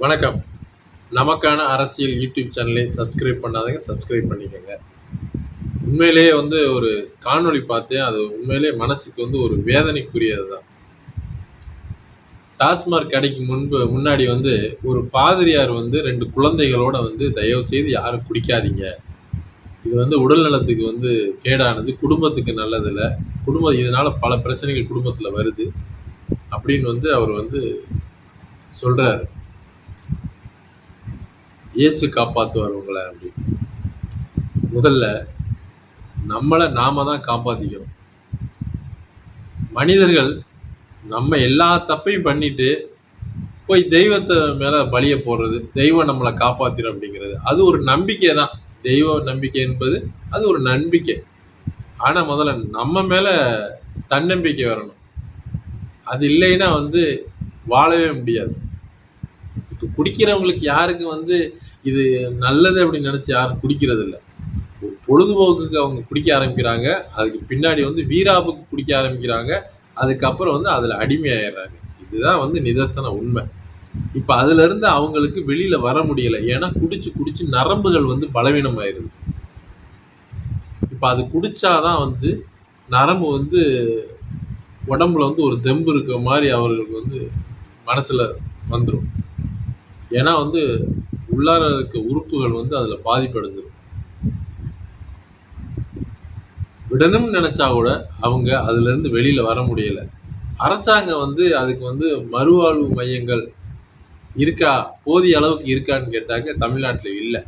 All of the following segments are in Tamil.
வணக்கம். நமக்கான அரசியல் யூடியூப் சேனலை சப்ஸ்கிரைப் பண்ணாதங்க சப்ஸ்கிரைப் பண்ணிக்கோங்க. உண்மையிலேயே வந்து ஒரு காணொளி பார்த்தேன். அது உண்மையிலேயே மனசுக்கு வந்து ஒரு வேதனைக்குரியது தான் டாஸ்மாக் கடைக்கு முன்பு முன்னாடி வந்து ஒரு பாதிரியார் வந்து ரெண்டு குழந்தைகளோட வந்து தயவு செய்து யாரும் குடிக்காதீங்க. இது வந்து உடல் நலத்துக்கு வந்து கேடானது குடும்பத்துக்கு நல்லதில்லை. குடும்பம் இதனால் பல பிரச்சனைகள் குடும்பத்தில் வருது. அப்படின்னு வந்து அவர் வந்து சொல்கிறாரு இயேசு காப்பாற்றுவார் உங்களை அப்படின்னு முதல்ல நம்மளை நாம தான் காப்பாற்றிக்கணும் மனிதர்கள் நம்ம எல்லா தப்பையும் பண்ணிட்டு போய் தெய்வத்தை மேலே பலியை போடுறது தெய்வம் நம்மளை காப்பாற்றிடும் அப்படிங்கிறது. அது ஒரு நம்பிக்கை தான். தெய்வ நம்பிக்கை என்பது அது ஒரு நம்பிக்கை. ஆனால் முதல்ல நம்ம மேலே தன்னம்பிக்கை வரணும். அது இல்லைன்னா வந்து வாழவே முடியாது. இப்போ குடிக்கிறவங்களுக்கு யாருக்கு வந்து இது நல்லது அப்படின்னு நினச்சி யாரும் குடிக்கிறது இல்லை ஒரு பொழுதுபோக்குக்கு அவங்க குடிக்க ஆரம்பிக்கிறாங்க. அதுக்கு பின்னாடி வந்து வீராப்புக்கு குடிக்க ஆரம்பிக்கிறாங்க. அதுக்கப்புறம் வந்து அதில் அடிமையாயிடுறாங்க. இதுதான் வந்து நிதர்சன உண்மை. இப்போ அதுலேருந்து அவங்களுக்கு வெளியில் வர முடியலை. ஏன்னா குடிச்சு குடிச்சு நரம்புகள் வந்து பலவீனமாயிருது. இப்போ அது குடித்தாதான் வந்து நரம்பு வந்து உடம்புல வந்து ஒரு தெம்பு இருக்கிற மாதிரி அவர்களுக்கு வந்து மனசில் வந்துடும் ஏன்னா வந்து உள்ளார இருக்க உறுப்புகள் வந்து அதில் பாதிப்படைஞ்சிடும் விடணும்னு நினச்சா கூட அவங்க அதுலேருந்து வெளியில் வர முடியலை. அரசாங்கம் வந்து அதுக்கு வந்து மறுவாழ்வு மையங்கள் இருக்கா போதிய அளவுக்கு இருக்கான்னு கேட்டாக்க தமிழ்நாட்டில் இல்லை.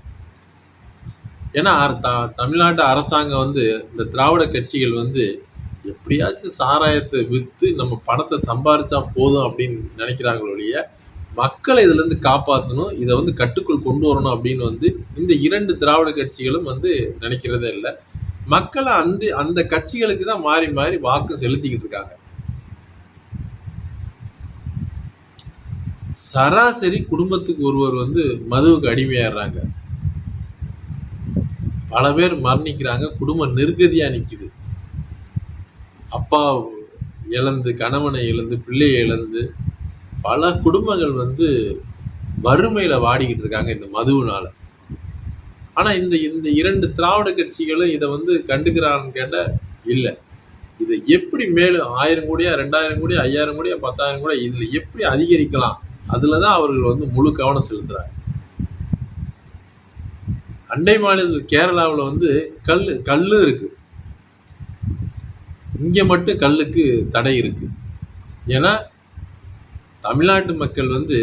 ஏன்னா த தமிழ்நாட்டு அரசாங்கம் வந்து இந்த திராவிட கட்சிகள் வந்து எப்படியாச்சும் சாராயத்தை விற்று நம்ம பணத்தை சம்பாரிச்சா போதும் அப்படின்னு நினைக்கிறாங்களோடைய மக்களை இதுலேருந்து காப்பாற்றணும் இதை வந்து கட்டுக்குள் கொண்டு வரணும் அப்படின்னு வந்து இந்த இரண்டு திராவிட கட்சிகளும் வந்து நினைக்கிறதே இல்லை. மக்களை அந்த அந்த கட்சிகளுக்கு தான் மாறி மாறி வாக்கு செலுத்திக்கிட்டு இருக்காங்க. சராசரி குடும்பத்துக்கு ஒருவர் வந்து மதுவுக்கு அடிமையாடுறாங்க பல பேர் மரணிக்கிறாங்க குடும்பம் நிர்கதியாக நிக்குது. அப்பா இழந்து கணவனை இழந்து பிள்ளையை இழந்து பல குடும்பங்கள் வந்து வறுமையில் வாடிக்கிட்டு இருக்காங்க இந்த மதுவினால். ஆனால் இந்த இந்த இரண்டு திராவிட கட்சிகளும் இதை வந்து கண்டுக்கிறான்னு கேட்டால் இல்லை. இதை எப்படி மேலும் ஆயிரம் கோடியா ரெண்டாயிரம் கோடியா ஐயாயிரம் கோடியா பத்தாயிரம் கோடியா இதில் எப்படி அதிகரிக்கலாம்? அதில் தான் அவர்கள் வந்து முழு கவனம் செலுத்துறாங்க. அண்டை மாநிலத்தில் கேரளாவில் வந்து கல் கல் இருக்குது இங்கே மட்டும் கல்லுக்கு தடை இருக்குது ஏன்னா தமிழ்நாட்டு மக்கள் வந்து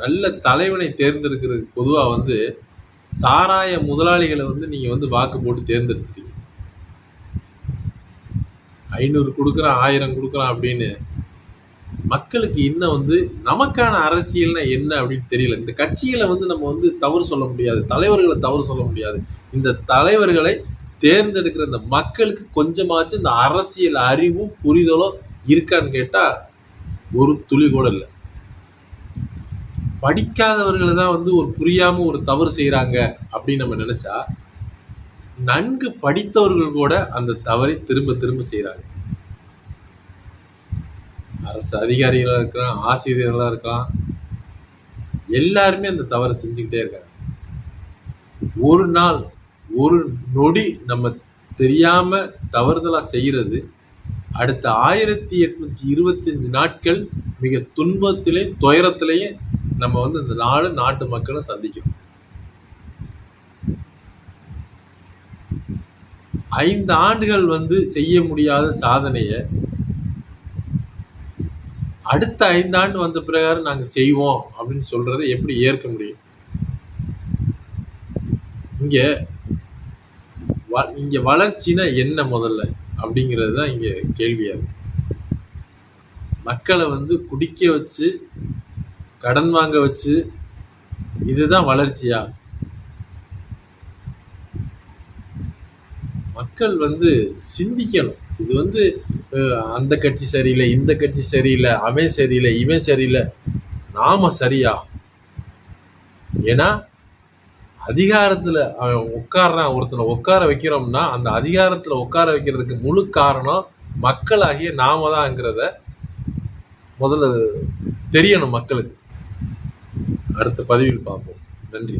நல்ல தலைவனை தேர்ந்தெடுக்கிறதுக்கு பொதுவாக வந்து சாராய முதலாளிகளை வந்து நீங்கள் வந்து வாக்கு போட்டு தேர்ந்தெடுத்துட்டீங்க. ஐநூறு கொடுக்குறான் ஆயிரம் கொடுக்குறான் அப்படின்னு மக்களுக்கு இன்னும் வந்து நமக்கான அரசியல்னா என்ன அப்படின்னு தெரியல. இந்த கட்சிகளை வந்து நம்ம வந்து தவறு சொல்ல முடியாது தலைவர்களை தவறு சொல்ல முடியாது. இந்த தலைவர்களை தேர்ந்தெடுக்கிற இந்த மக்களுக்கு கொஞ்சமாச்சும் இந்த அரசியல் அறிவும் புரிதலும் இருக்கான்னு கேட்டால் ஒரு துளி கூட இல்லை. படிக்காதவர்கள் தான் வந்து ஒரு புரியாமல் ஒரு தவறு செய்கிறாங்க அப்படின்னு நம்ம நினச்சா நன்கு படித்தவர்கள் கூட அந்த தவறை திரும்ப திரும்ப செய்கிறாங்க அரசு அதிகாரிகளாக இருக்கலாம் ஆசிரியர்களாக இருக்கலாம் எல்லாருமே அந்த தவறை செஞ்சுக்கிட்டே இருக்காங்க. ஒரு நாள் ஒரு நொடி நம்ம தெரியாம தவறுதலாக செய்யறது அடுத்த ஆயிரத்தி எட்நூத்தி இருபத்தஞ்சு நாட்கள் மிக துன்பத்திலையும் துயரத்திலையும் நம்ம வந்து இந்த நாடு நாட்டு மக்களும் சந்திக்கணும் ஐந்து ஆண்டுகள் வந்து செய்ய முடியாத சாதனையை அடுத்த ஐந்தாண்டு வந்த பிரகாரம் நாங்கள் செய்வோம் அப்படின்னு சொல்றதை எப்படி ஏற்க முடியும்? இங்க வ- இங்க வளர்ச்சினா என்ன முதல்ல? அப்படிங்கிறது தான் இங்க கேள்வியாக இருக்கு. மக்களை வந்து குடிக்க வச்சு கடன் வாங்க வச்சு இதுதான் வளர்ச்சியா? மக்கள் வந்து சிந்திக்கணும். இது வந்து அந்த கட்சி சரியில்லை இந்த கட்சி சரியில்லை அவன் சரியில்லை இவன் சரியில்லை. நாம சரியா? ஏன்னா அதிகாரத்தில் அவன் உட்கார்றான் ஒருத்தனை உட்கார வைக்கிறோம்னா அந்த அதிகாரத்தில் உட்கார வைக்கிறதுக்கு முழு காரணம் மக்களாகிய நாம தான்ங்கிறத முதல்ல தெரியணும் மக்களுக்கு. அடுத்த பதிவில் பார்ப்போம். நன்றி.